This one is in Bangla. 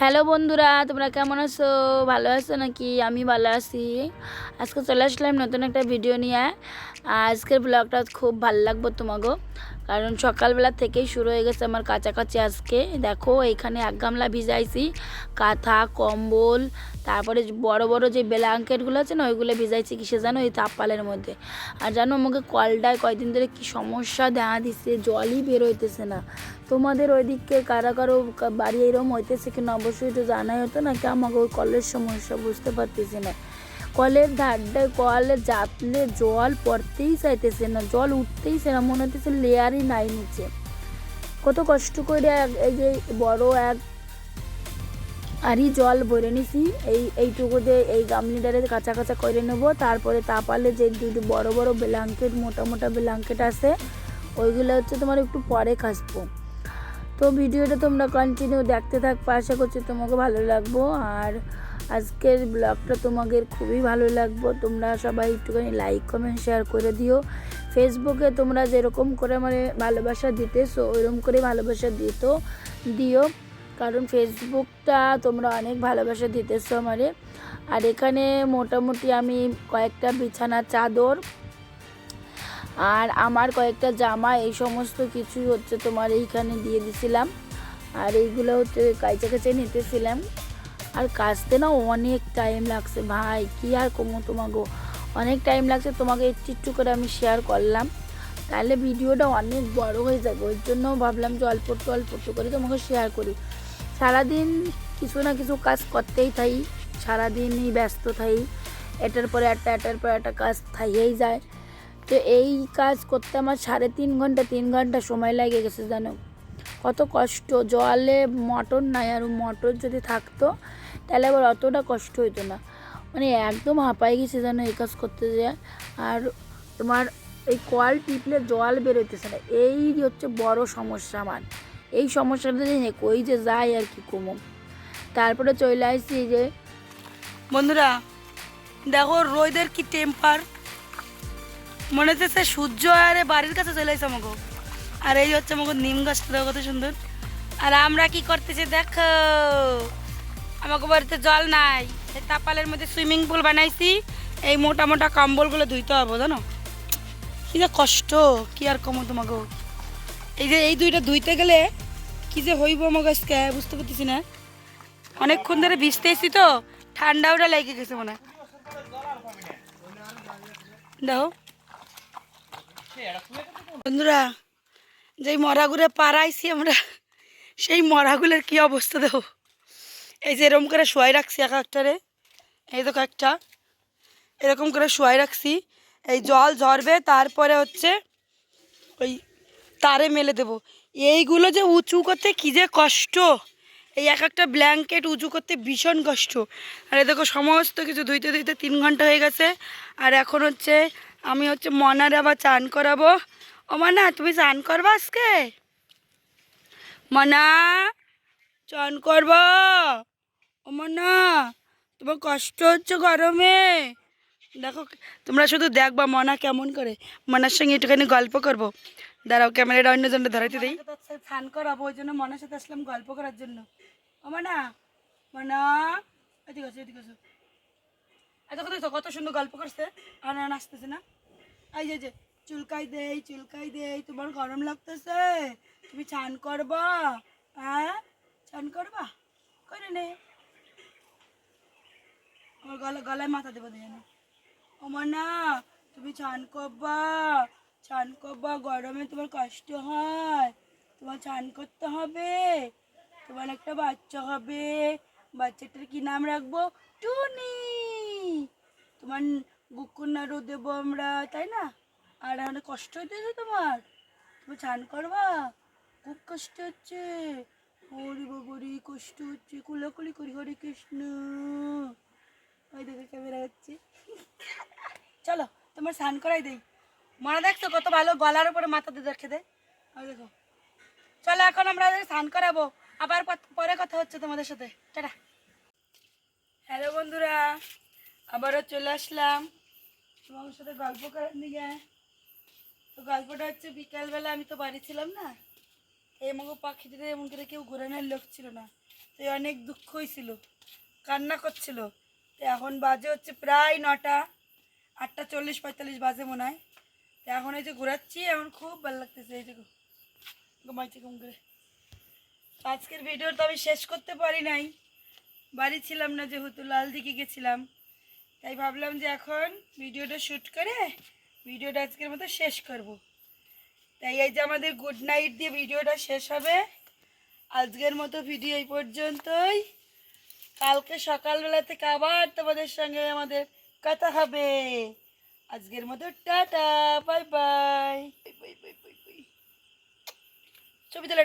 হ্যালো বন্ধুরা, তোমরা কেমন আছো? ভালো আছো নাকি? আমি ভালো আছি। আজকে চলে আসলাম নতুন একটা ভিডিও নিয়ে। আজকের ব্লগটা খুব ভালো লাগবো তোমাকে কারণ সকালবেলা থেকেই শুরু হয়ে গেছে আমার কাছাকাছি আজকে। দেখো এইখানে এক গামলা ভিজাইছি, কাঁথা, কম্বল, তারপরে বড় বড় যে ব্ল্যাঙ্কেটগুলো আছে না, ওইগুলো ভিজাইছি কিসে জানো? এই তাপপালের মধ্যে। আর জানো, আমাকে কলটায় কয়দিন ধরে কি সমস্যা দেখা দিচ্ছে, জলই বের হইতেছে না। তোমাদের ওইদিকে কারা কারও বাড়ি এরকম হইতেছে কিনা অবশ্যই একটু জানাই হতো নাকি আমাকে ওই কলের সমস্যা বুঝতে পারতেছি না। কলের ধারটায় কলে জাতলে জল পড়তেই চাইতেছে না, জল উঠতেই চায় না, মনে হতেছে লেয়ারই নাই নিচে। কত কষ্ট করে এই যে বড় এক আরই জল ভরে নিছি, এই এইটুকুতে এই গামলিটারে কাঁচা কাঁচা করে নেব, তারপরে তাপালে যে দুটো বড় বড় ব্ল্যাঙ্কেট, মোটা মোটা ব্ল্যাঙ্কেট আছে, ওইগুলো হচ্ছে তোমার একটু পরে কাচবো তো ভিডিওটা তোমরা কন্টিনিউ দেখতে থাকব, আশা করছি তোমাকে ভালো লাগবো, আর আজকের ব্লগটা তোমাদের খুবই ভালো লাগবো। তোমরা সবাই একটুখানি লাইক কমেন্ট শেয়ার করে দিও। ফেসবুকে তোমরা যেরকম করে মানে ভালোবাসা দিতেছো ওইরকম করে ভালোবাসা দিত, দিও। কারণ ফেসবুকটা তোমরা অনেক ভালোবাসা দিতেছো আমারে। আর এখানে মোটামুটি আমি কয়েকটা বিছানা, চাদর আর আমার কয়েকটা জামা, এই সমস্ত কিছুই হচ্ছে তোমার এইখানে দিয়ে দিছিলাম। আর এইগুলো হচ্ছে কাইচে কাছে নিতেছিলাম। আর কাচতে না অনেক টাইম লাগছে। ভাই, কি আর কমো তোমাকে অনেক টাইম লাগছে, তোমাকে একটু একটু করে আমি শেয়ার করলাম। তাহলে ভিডিওটা অনেক বড় হয়ে যাবে। ওই জন্য ভাবলাম যে অল্প একটু অল্প একটু করে তোমাকে শেয়ার করি। সারাদিন কিছু না কিছু কাজ করতেই থাই। সারাদিনই ব্যস্ত থাই। এটার পরে একটা, এটার পরে একটা কাজ থাইয়েই যায়। তো এই কাজ করতে আমার সাড়ে তিন ঘণ্টা তিন ঘণ্টা সময় লেগে গেছে জানো? কত কষ্ট। জলে মটর নাই, আর মটর যদি থাকতো তাহলে আবার অতটা কষ্ট হইতো না। মানে একদম হাঁপাই গেছে যেন এই কাজ করতে যায় আর তোমার এই কল টিপলে জল বেরোইতেছে না। এই হচ্ছে বড় সমস্যা আমার। এই সমস্যাটা নিয়ে কই যে যায় আর কি কমো তারপরে চলে আসছি যে বন্ধুরা, দেখো রোদের কি টেম্পার মনে হচ্ছে সূর্য আরে বাড়ির কাছে চলে এসে আমাকে আর এই হচ্ছে আমাকে নিম গাছটা, দেখো কত সুন্দর। আর আমরা কি করতেছি, দেখো। আমাকে বাড়িতে জল নাই। এই তাপালের মধ্যে সুইমিং পুল বানাইছি। এই মোটা মোটা কম্বলগুলো ধুইতে হবে, জানো? কি যে কষ্ট, কি আর কমো তোমাকে? এই যে এই দুইটা ধুইতে গেলে কি যে হইব আমাকে আজকে, বুঝতে পারতেছি না। অনেকক্ষণ ধরে ভিজতে এসছি তো, ঠান্ডা ওটা লেগে গেছে মনে হয়। দেখো বন্ধুরা, যেই মরাগুলো পাড়াইছি আমরা, সেই মরাগুলোর কি অবস্থা দেখো। এই যে এরকম করে শোয়াই রাখছি এক একটারে। এই দেখো একটা। এরকম করে শোয়াই রাখছি। এই জল ঝরবে, তারপরে হচ্ছে ওই তারে মেলে দেবো। এইগুলো যে উঁচু করতে কী যে কষ্ট। এই এক একটা ব্ল্যাঙ্কেট উঁচু করতে ভীষণ কষ্ট। আর এ দেখো সমস্ত কিছু ধুইতে ধুইতে তিন ঘণ্টা হয়ে গেছে। আর এখন হচ্ছে আমি হচ্ছে মনারে আবার চান করাবো। ও মানা, তুমি চান করবা আজকে? মনা চান করব। ও মনা তোমার কষ্ট হচ্ছে গরমে। দেখো, তোমরা শুধু দেখবা, মনা কেমন করে। মনার সঙ্গে একটুখানি গল্প করব। দাঁড়াও, ক্যামেরাটা অন্যজনটা ধরাইতে দিই। স্নান করাবো, ওই জন্য মনার সাথে আসলাম গল্প করার জন্য। ও মনা, এদিকে আসো এদিকে আসো। এত কথা কত সুন্দর গল্প করছে। আর না আসতেছে না। এই যে যে, চুলকাই দেই চুলকাই দেই, তোমার গরম লাগতেছে। তুমি চান করবা হ্যাঁ? চান করবা? করে নে। আমার গলা গলায় মাথা দেবো দিয়ে না ও না, তুমি চান করবা। চান করবা, গরমে তোমার কষ্ট হয়। তোমার চান করতে হবে। তোমার একটা বাচ্চা হবে। বাচ্চাটার কি নাম রাখব? টুনি। তোমার বুকুনারও দেবো আমরা, তাই না? আর আমাদের কষ্ট হইতেছে তোমার। তুমি চান করবা? খুব কষ্ট হচ্ছে। হরি বাবরি কষ্ট হচ্ছে, কুলাকুলি করি, হরে কৃষ্ণ। ওই দেখে ক্যামেরা হচ্ছে চলো, তোমার স্নান করাই দেই। মনে দেখছ কত ভালো, গলার উপরে মাথা দিয়ে রেখে দেয় ওই দেখো। চলো, এখন আমরা স্নান করাবো। আবার পরে কথা হচ্ছে তোমাদের সাথে। টাটা। হ্যালো বন্ধুরা, আবারও চলে আসলাম। তোমাদের সাথে গল্প করার দিকে তো গল্পটা হচ্ছে বিকালবেলা আমি তো বাড়ি ছিলাম না। এই মগো পাখিদের এমন করে কেউ ঘোরানোর লোক ছিল না। তো অনেক দুঃখ হয়েছিল কান্না করছিল। তো এখন বাজে হচ্ছে প্রায় নটা, আটটা চল্লিশ পঁয়তাল্লিশ বাজে মনে হয়। তো এখন এই যে ঘোরাচ্ছি, এখন খুব ভালো লাগতেছে এই যে ঘুমাইছি ঘুম করে। আজকের ভিডিও তো আমি শেষ করতে পারি নাই। বাড়ি ছিলাম না যেহেতু, লাল দিকে গেছিলাম। তাই ভাবলাম যে এখন ভিডিওটা শ্যুট করে, ভিডিওটা আজকের মতো শেষ করব। তাই এই যে আমাদের গুড নাইট দিয়ে ভিডিওটা শেষ হবে। আজকের মতো ভিডিও এই পর্যন্তই। কালকে সকালবেলা থেকে আবার তোমাদের সঙ্গে আমাদের কথা হবে। আজকের মতো টাটা বাই বাই ছবি তুলে